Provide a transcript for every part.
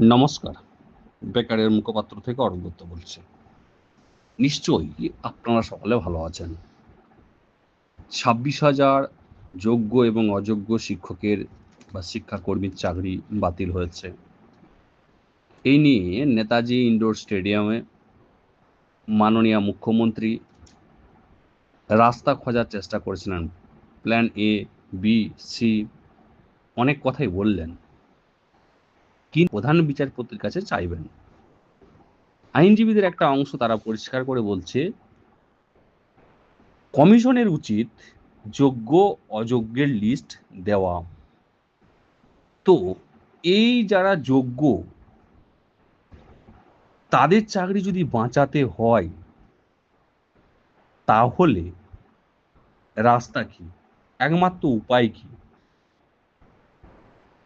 নমস্কার। বেকারের মুখপাত্র থেকে অরবিন্দ বলছি। নিশ্চয়ই আপনারা সকলে ভালো আছেন। ছাব্বিশ হাজার যোগ্য এবং অযোগ্য শিক্ষকের বা শিক্ষাকর্মীর চাকরি বাতিল হয়েছে। এই নিয়ে নেতাজি ইনডোর স্টেডিয়ামে মাননীয় মুখ্যমন্ত্রী রাস্তা খোঁজার চেষ্টা করেছিলেন। প্ল্যান এ, বি, সি, অনেক কথাই বললেন। কি প্রধান বিচারপতির কাছে চাইবেন। আইনজীবীদের একটা অংশ তারা পরিষ্কার করে বলছে, কমিশনের উচিত যোগ্য অযোগ্যের লিস্ট দেওয়া। তো এই যারা যোগ্য, তাদের চাকরি যদি বাঁচাতে হয়, তাহলে রাস্তা কি? একমাত্র উপায় কি?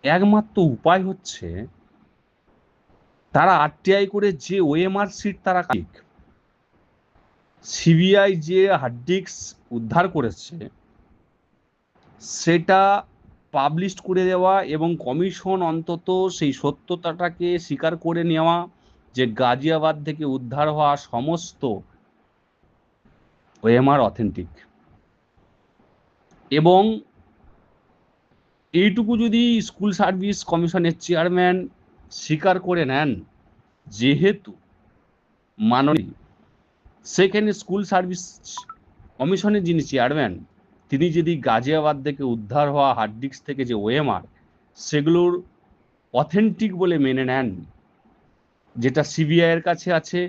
একমাত্র উপায় হচ্ছে তারা আরটিআই করে যে ওএমআর সিট তারা সিবিআই যে হার্ড ডিস্ক উদ্ধার করেছে, সেটা পাবলিশ করে দেওয়া এবং কমিশন অন্তত সেই সত্যতাটাকে স্বীকার করে নেওয়া, যে গাজিয়াবাদ থেকে উদ্ধার হওয়া সমস্ত ওএমআর অথেন্টিক এবং এইটুকু যদি স্কুল সার্ভিস কমিশনের চেয়ারম্যান স্বীকার করে নেন, যেহেতু মাননীয় সেখানে স্কুল সার্ভিস কমিশনের যিনি চেয়ারম্যান, তিনি যদি গাজিয়াবাদ থেকে উদ্ধার হওয়া হার্ড ডিস্ক থেকে যে ওএমআর সেগুলোর অথেন্টিক বলে মেনে নেন, যেটা সিবিআইয়ের কাছে আছে,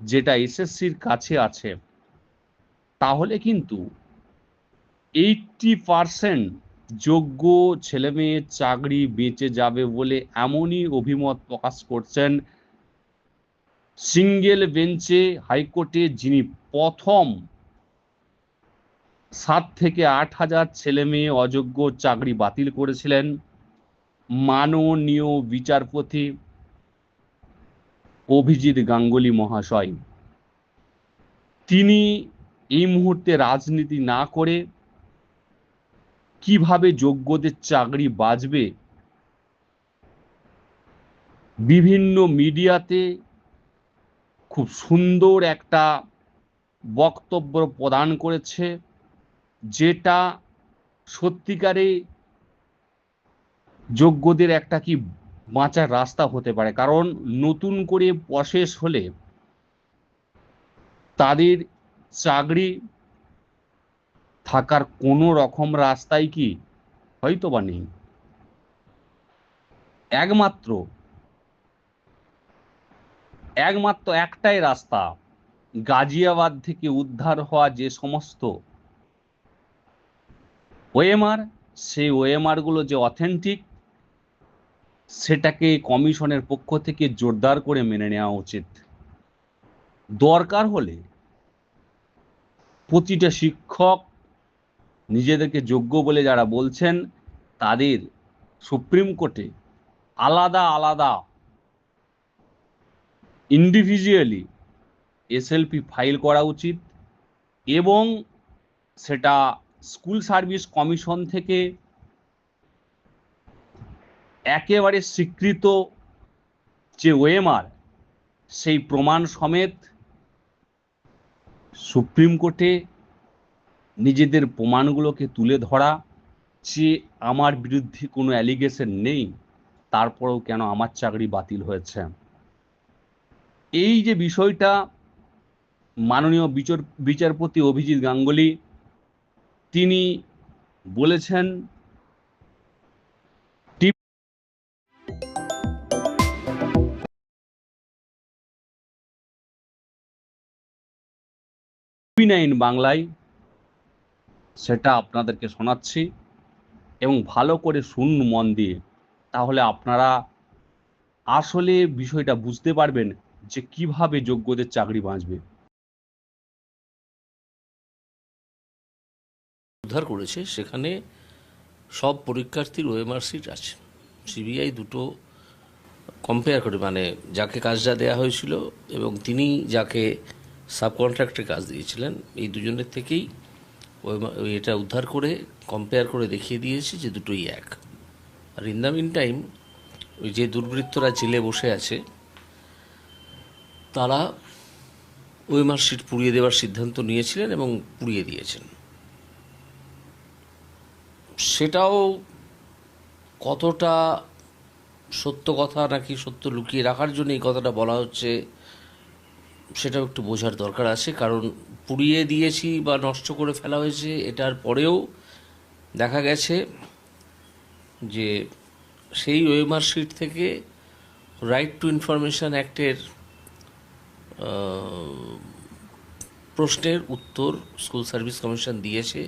যেটা এসএসসির কাছে আছে, তাহলে কিন্তু এইটটি পারসেন্ট যোগ্য ছেলে মেয়ের চাকরি বেঁচে যাবে বলে এমনই অভিমত প্রকাশ করছেন সিঙ্গেল বেঞ্চে হাইকোর্টে যিনি প্রথম সাত থেকে আট হাজার ছেলে মেয়ে অযোগ্য চাকরি বাতিল করেছিলেন মাননীয় বিচারপতি অভিজিৎ গাঙ্গুলি মহাশয়। তিনি এই মুহূর্তে রাজনীতি না করে কীভাবে যোগ্যদের চাকরি বাঁচবে? বিভিন্ন মিডিয়াতে খুব সুন্দর একটা বক্তব্য প্রদান করেছে, যেটা সত্যিকারে যোগ্যদের একটা কি বাঁচার রাস্তা হতে পারে। কারণ নতুন করে প্রসেস হলে তাদের চাকরি থাকার কোনো রকম রাস্তাই কি হয়তো বা নেই। একমাত্র একমাত্র একটাই রাস্তা, গাজিয়াবাদ থেকে উদ্ধার হওয়া যে সমস্ত ওএমআর সেই ওএমআরগুলো যে অথেন্টিক সেটাকে কমিশনের পক্ষ থেকে জোরদার করে মেনে নেওয়া উচিত। দরকার হলে প্রতিটা শিক্ষক নিজেদেরকে যোগ্য বলে যারা বলছেন, তাদের সুপ্রিম কোর্টে আলাদা আলাদা ইন্ডিভিজুয়ালি এসএলপি ফাইল করা উচিত এবং সেটা স্কুল সার্ভিস কমিশন থেকে একেবারে স্বীকৃত যে ওয়েমার সেই প্রমাণ সমেত সুপ্রিম কোর্টে নিজেদের প্রমাণগুলোকে তুলে ধরা, যে আমার বিরুদ্ধে কোনো অ্যালিগেশন নেই, তারপরেও কেন আমার চাকরি বাতিল হয়েছে। এই যে বিষয়টা, মাননীয় বিচার, বিচারপতি অভিজিৎ গাঙ্গুলি, তিনি বলেছেন বাংলায় সেটা আপনাদেরকে শোনাচ্ছি এবং ভালো করে শুনুন মন দিয়ে। তাহলে আপনারা আসলে বিষয়টা বুঝতে পারবেন যে কীভাবে যোগ্যদের চাকরি বাঁচবে। উদ্ধার করেছে, সেখানে সব পরীক্ষার্থীর ওএমআর সিট আছে। সিবিআই দুটো কম্পেয়ার করে মানে যাকে কাজটা দেওয়া হয়েছিল এবং তিনি যাকে সাব কন্ট্রাক্টে কাজ দিয়েছিলেন, এই দুজনের থেকেই ওই- এটা উদ্ধার করে কম্পেয়ার করে দেখিয়ে দিয়েছে যে দুটোই এক। আর ইন দ্য মিন টাইম ওই যে দুর্বৃত্তরা জেলে বসে আছে, তারা ওই মার্কশিট পুড়িয়ে দেওয়ার সিদ্ধান্ত নিয়েছিলেন এবং পুড়িয়ে দিয়েছেন। সেটাও কতটা সত্য কথা নাকি সত্য লুকিয়ে রাখার জন্য এই কথাটা বলা হচ্ছে, সেটাও একটু বোঝার দরকার আছে, কারণ পুড়িয়ে দিয়েছি বা নষ্ট করে ফেলা হয়েছে, এটার পরেও দেখা গেছে যে সেই ওয়েমার শিট থেকে রাইট টু ইনফরমেশন অ্যাক্টের প্রশ্নের উত্তর স্কুল সার্ভিস কমিশন দিয়েছে।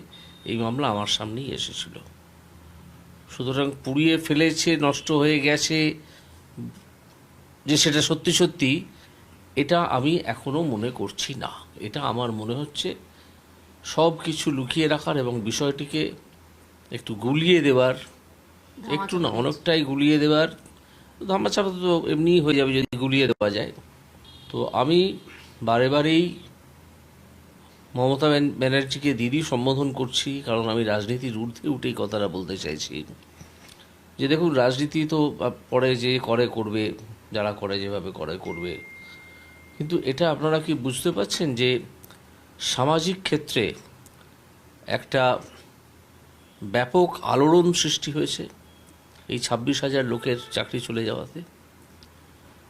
এই মামলা আমার সামনেই এসেছিল। সুতরাং পুড়িয়ে ফেলেছে, নষ্ট হয়ে গেছে, যে সেটা সত্যি সত্যি এটা আমি এখনও মনে করছি না। এটা আমার মনে হচ্ছে সব কিছু লুকিয়ে রাখার এবং বিষয়টিকে একটু গুলিয়ে দেওয়ার একটু না অনেকটাই গুলিয়ে দেওয়ার। ধামাচাপা তো এমনিই হয়ে যাবে যদি গুলিয়ে দেওয়া যায়। তো আমি বারে বারেই মমতা ব্যান- ব্যানার্জিকে দিদি সম্বোধন করছি কারণ আমি রাজনীতির ঊর্ধ্বে উঠেই কথাটা বলতে চাইছি। যে দেখুন রাজনীতি তো পরে যে করে করবে যারা করে যেভাবে করে করবে কিন্তু এটা আপনারা কি বুঝতে পারছেন যে সামাজিক ক্ষেত্রে একটা ব্যাপক আলোড়ন সৃষ্টি হয়েছে এই ছাব্বিশ হাজার লোকের চাকরি চলে যাওয়াতে?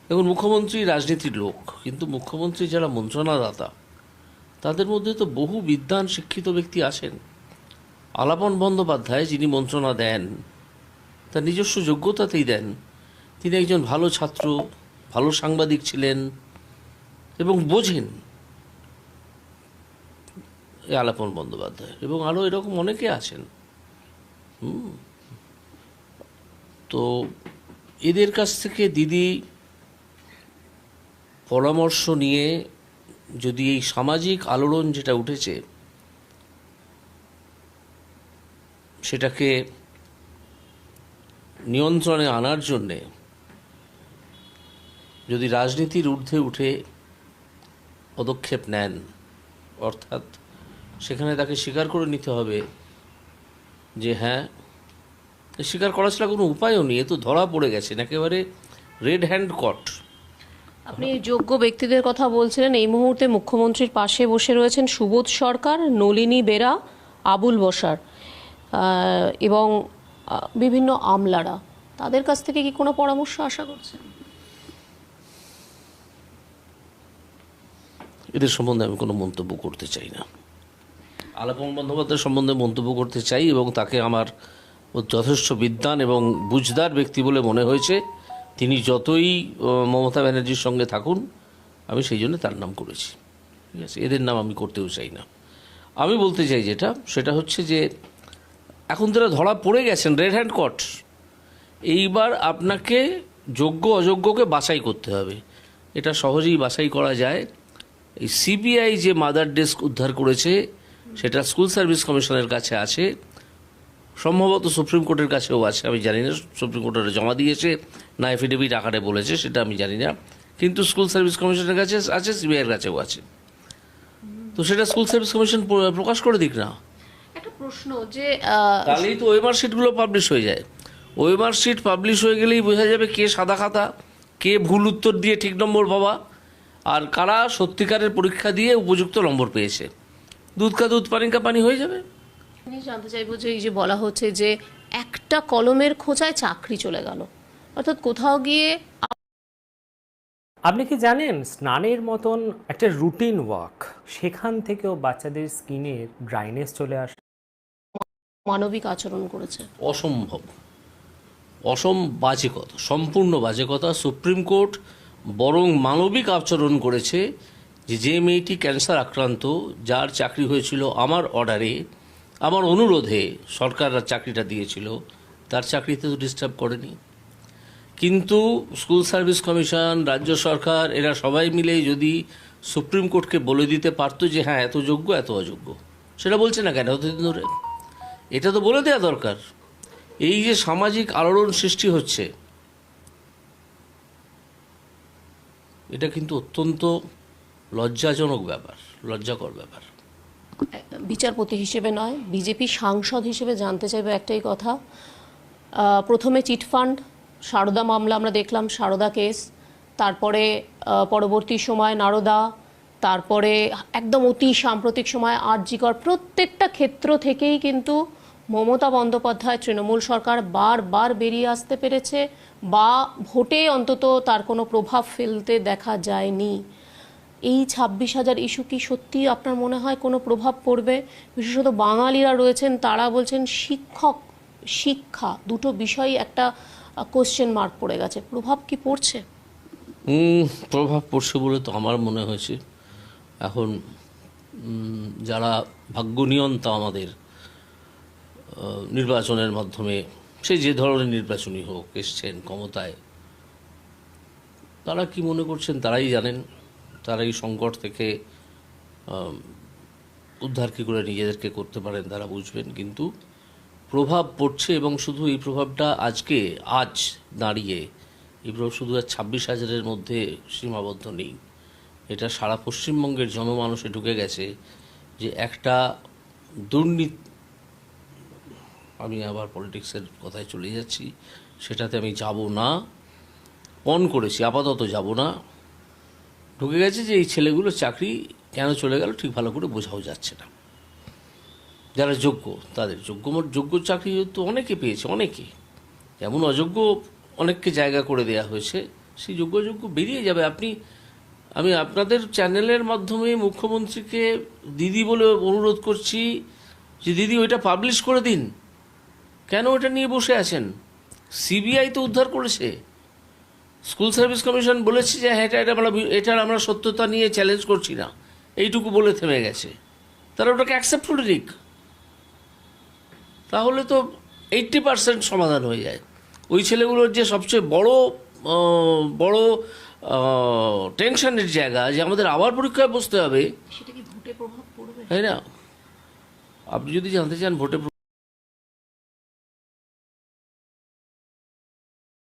দেখুন, মুখ্যমন্ত্রী রাজনীতির লোক, কিন্তু মুখ্যমন্ত্রী যারা মন্ত্রণাদাতা, তাদের মধ্যে তো বহু বিদ্বান শিক্ষিত ব্যক্তি আছেন। আলাপন বন্দ্যোপাধ্যায় যিনি মন্ত্রণা দেন, তার নিজস্ব যোগ্যতাতেই দেন। তিনি একজন ভালো ছাত্র, ভালো সাংবাদিক ছিলেন এবং বোঝেন। আলাপন বন্দ্যোপাধ্যায় এবং আরও এরকম অনেকে আছেন। তো এদের কাছ থেকে দিদি পরামর্শ নিয়ে যদি এই সামাজিক আলোড়ন যেটা উঠেছে, সেটাকে নিয়ন্ত্রণে আনার জন্যে যদি রাজনীতির ঊর্ধ্বে উঠে পদক্ষেপ নেন। অর্থাৎ সেখানে তাকে স্বীকার করে নিতে হবে যে হ্যাঁ স্বীকার করা ছাড়া কোনো উপায়ও নেই, এ তো ধরা পড়ে গেছেন একেবারে রেড হ্যান্ড কট আপনি যোগ্য ব্যক্তিদের কথা বলছিলেন, এই মুহূর্তে মুখ্যমন্ত্রীর পাশে বসে রয়েছেন সুবোধ সরকার, নলিনী বেরা, আবুল বসার এবং বিভিন্ন আমলারা। তাদের কাছ থেকে কি কোনো পরামর্শ আশা করছেন? এদের সম্বন্ধে আমি কোনো মন্তব্য করতে চাই না। আলাপন বন্দ্যোপাধ্যায় সম্বন্ধে মন্তব্য করতে চাই এবং তাকে আমার যথেষ্ট বিদ্বান এবং বুঝদার ব্যক্তি বলে মনে হয়েছে। তিনি যতই মমতা ব্যানার্জির সঙ্গে থাকুন, আমি সেই জন্য তার নাম করেছি। ঠিক আছে, এদের নাম আমি করতেও চাই না। আমি বলতে চাই যেটা, সেটা হচ্ছে যে, এখন তারা ধরা পড়ে গেছেন রেড হ্যান্ড কট এইবার আপনাকে যোগ্য অযোগ্যকে বাছাই করতে হবে। এটা সহজেই বাছাই করা যায়। এই সিবিআই যে মাদার ডেস্ক উদ্ধার করেছে সেটা স্কুল সার্ভিস কমিশনের কাছে আছে সম্ভবত সুপ্রিম কোর্টের কাছেও আছে আমি জানি না সুপ্রিম কোর্টের জমা দিয়েছে না এফিডেভিট আকারে বলেছে সেটা আমি জানি না কিন্তু স্কুল সার্ভিস কমিশনের কাছে আছে সিবিআইয়ের কাছেও আছে। তো সেটা স্কুল সার্ভিস কমিশন প্রকাশ করে দিক না। একটা প্রশ্ন যে তাহলেই তো ওয়েমার শিটগুলো পাবলিশ হয়ে যায়। ওয়েমার শিট পাবলিশ হয়ে গেলেই বোঝা যাবে কে সাদা খাতা কে ভুল উত্তর দিয়ে ঠিক নম্বর পাবা আর কারা সত্যিকারের পরীক্ষা দিয়ে উপযুক্ত নম্বর পেয়েছে? দুধ কা দুধ পানি কা পানি হয়ে যাবে? আমি জানতে চাইব যে এই যে বলা হচ্ছে যে একটা কলমের খোঁচায় চাকরি চলে গেল। অর্থাৎ কোথাও গিয়ে আপনি কি জানেন স্নানের মতন একটা রুটিন ওয়ার্ক সেখান থেকেও বাচ্চাদের স্কিনের ড্রাইনেস চলে আসে মানবিক আচরণ করেছে। অসম্ভব। অসম বাজে কথা সম্পূর্ণ বাজে কথা সুপ্রিম কোর্ট বরং মানবিক আচরণ করেছে যে যে মেয়েটি ক্যান্সার আক্রান্ত, যার চাকরি হয়েছিল আমার অর্ডারে, আমার অনুরোধে সরকার চাকরিটা দিয়েছিল, তার চাকরিতে তো ডিস্টার্ব করেনি। কিন্তু স্কুল সার্ভিস কমিশন, রাজ্য সরকার, এরা সবাই মিলে যদি সুপ্রিম কোর্টকে বলে দিতে পারতো যে হ্যাঁ এত যোগ্য, এত অযোগ্য, সেটা বলছে না কেন এতদিন ধরে? এটা তো বলে দেওয়া দরকার। এই যে সামাজিক আলোড়ন সৃষ্টি হচ্ছে এটা কিন্তু অত্যন্ত লজ্জাজনক ব্যাপার, লজ্জাকর ব্যাপার। বিচারপতি হিসেবে নয়, বিজেপি সাংসদ হিসেবে জানতে চাইব একটাই কথা। প্রথমে চিটফান্ড সারদা মামলা আমরা দেখলাম, সারদা কেস, তারপরে পরবর্তী সময় নারদা, তারপরে একদম অতি সাম্প্রতিক সময় আরজিকর, প্রত্যেকটা ক্ষেত্র থেকেই কিন্তু মমতা বন্দ্যোপাধ্যায় তৃণমূল সরকার বারবার বেরিয়ে আসতে পেরেছে বা ভোটে অন্তত তার কোনো প্রভাব ফেলতে দেখা যায়নি। এই ছাব্বিশ হাজার ইস্যু কি সত্যি আপনার মনে হয় কোনো প্রভাব পড়বে? বিশেষত বাঙালিরা রয়েছেন তারা বলছেন শিক্ষক শিক্ষা দুটো বিষয় একটা কোশ্চেন মার্ক পড়ে গেছে। প্রভাব কি পড়ছে? প্রভাব পড়ছে বলে তো আমার মনে হয়েছে। এখন যারা ভাগ্যনিয়ন্তা আমাদের আহ, নির্বাচনের মাধ্যমে সে যে ধরনের নির্বাচনই হোক, এসছেন ক্ষমতায়, তারা কি মনে করছেন তারাই জানেন। তারা এই সংকট থেকে উদ্ধার কী করে নিজেদেরকে করতে পারেন তারা বুঝবেন, কিন্তু প্রভাব পড়ছে এবং শুধু এই প্রভাবটা আজকে, আজ দাঁড়িয়ে, এই প্রভাব শুধু আর ছাব্বিশ হাজারের মধ্যে সীমাবদ্ধ নেই। এটা সারা পশ্চিমবঙ্গের জনমানসে ঢুকে গেছে যে একটা দুর্নীতি আমি আবার পলিটিক্সের কথায় চলে যাচ্ছি। সেটাতে আমি যাব না। অন করেছি, আপাতত যাব না। ঢুকে গেছে যে এই ছেলেগুলো চাকরি কেন চলে গেল ঠিক ভালো করে বোঝাও যাচ্ছে না। যারা যোগ্য, তাদের যোগ্য যোগ্য চাকরি তো অনেকে পেয়েছে, অনেকে। যেমন অযোগ্য অনেককে জায়গা করে দেয়া হয়েছে, সেই যোগ্য যোগ্য বেরিয়ে যাবে। আপনি, আমি আপনাদের চ্যানেলের মাধ্যমে মুখ্যমন্ত্রীকে দিদি বলে অনুরোধ করছি যে, দিদি, ওইটা পাবলিশ করে দিন। কেন ওটা নিয়ে বসে আছেন? সিবিআই তো উদ্ধার করেছে। স্কুল সার্ভিস কমিশন বলেছে যে হ্যাঁ এটা এটা আমরা এটার আমরা সত্যতা নিয়ে চ্যালেঞ্জ করছি না। এইটুকু বলে থেমে গেছে। তারা ওটাকে অ্যাকসেপ্ট করে নিক তাহলে তো এইট্টি পার্সেন্ট সমাধান হয়ে যায়। ওই ছেলেগুলোর যে সবচেয়ে বড় বড় টেনশনের জায়গা যে আমাদের আবার পরীক্ষায় বসতে হবে। তাই না? আপনি যদি জানতে চান ভোটে